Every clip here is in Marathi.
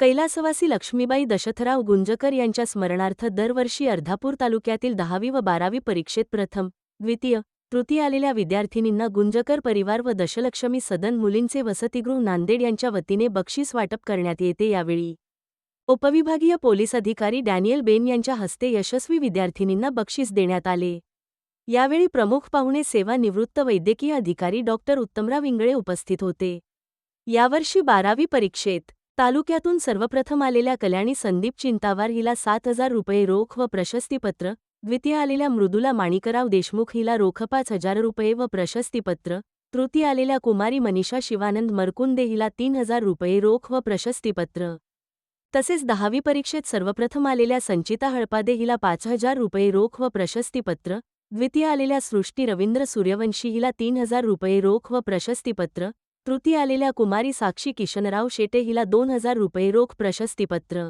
कैलासवासी लक्ष्मीबाई दशथराव गुंजकर यांच्या स्मरणार्थ दरवर्षी अर्धापूर तालुक्यातील दहावी व बारावी परीक्षेत प्रथम द्वितीय तृतीय आलेल्या विद्यार्थिनींना गुंजकर परिवार व दशलक्ष्मी सदन मुलींचे वसतिगृह नांदेड यांच्या वतीने बक्षीस वाटप करण्यात येते यावेळी. उपविभागीय पोलीस अधिकारी डॅनियल बेन यांच्या हस्ते यशस्वी विद्यार्थिनींना बक्षीस देण्यात आले. यावेळी प्रमुख पाहुणे सेवानिवृत्त वैद्यकीय अधिकारी डॉ उत्तमराव इंगळे उपस्थित होते. यावर्षी बारावी परीक्षेत तालुक्यातून सर्वप्रथम आलेल्या कल्याणी संदीप चिंतावार हिला सात हजार रुपये रोख व प्रशस्तीपत्र द्वितीय आलेल्या मृदुला माणिकराव देशमुख हिला रोख पाच हजार रुपये व प्रशस्तीपत्र तृतीय आलेल्या कुमारी मनीषा शिवानंद मरकुंदे हिला तीन हजार रुपये रोख व प्रशस्तीपत्र. तसेच दहावी परीक्षेत सर्वप्रथम आलेल्या संचिता हळपादे हिला पाच हजार रुपये रोख व प्रशस्तीपत्र द्वितीय आलेल्या सृष्टी रवींद्र सूर्यवंशी हिला तीन हजार रुपये रोख व प्रशस्तीपत्र तृती आलेल्या कुमारी साक्षी किशनराव शेटे हिला दोन हजार रुपये रोख प्रशस्तीपत्र.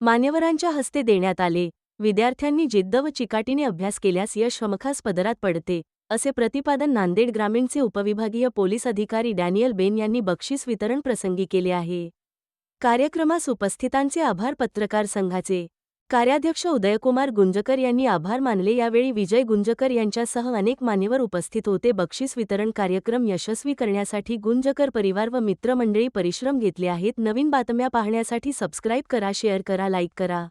मान्यवरांच्या हस्ते देण्यात आले. विद्यार्थ्यांनी जिद्द व चिकाटीने अभ्यास केल्यास यश हमखास पदरात पडते असे प्रतिपादन नांदेड ग्रामीणचे उपविभागीय पोलीस अधिकारी डॅनियल बेन यांनी बक्षीस वितरण प्रसंगी केले आहे. कार्यक्रमास उपस्थितांचे आभार पत्रकार संघाचे कार्याध्यक्ष उदयकुमार गुंजकर यांनी आभार मानले. यावेळी विजय गुंजकर यांच्यासह अनेक मान्यवर उपस्थित होते. बक्षीस वितरण कार्यक्रम यशस्वी करण्यासाठी गुंजकर परिवार व मित्रमंडळी परिश्रम घेतले आहेत. नवीन बातम्या पाहण्यासाठी सबस्क्राईब करा शेअर करा लाईक करा.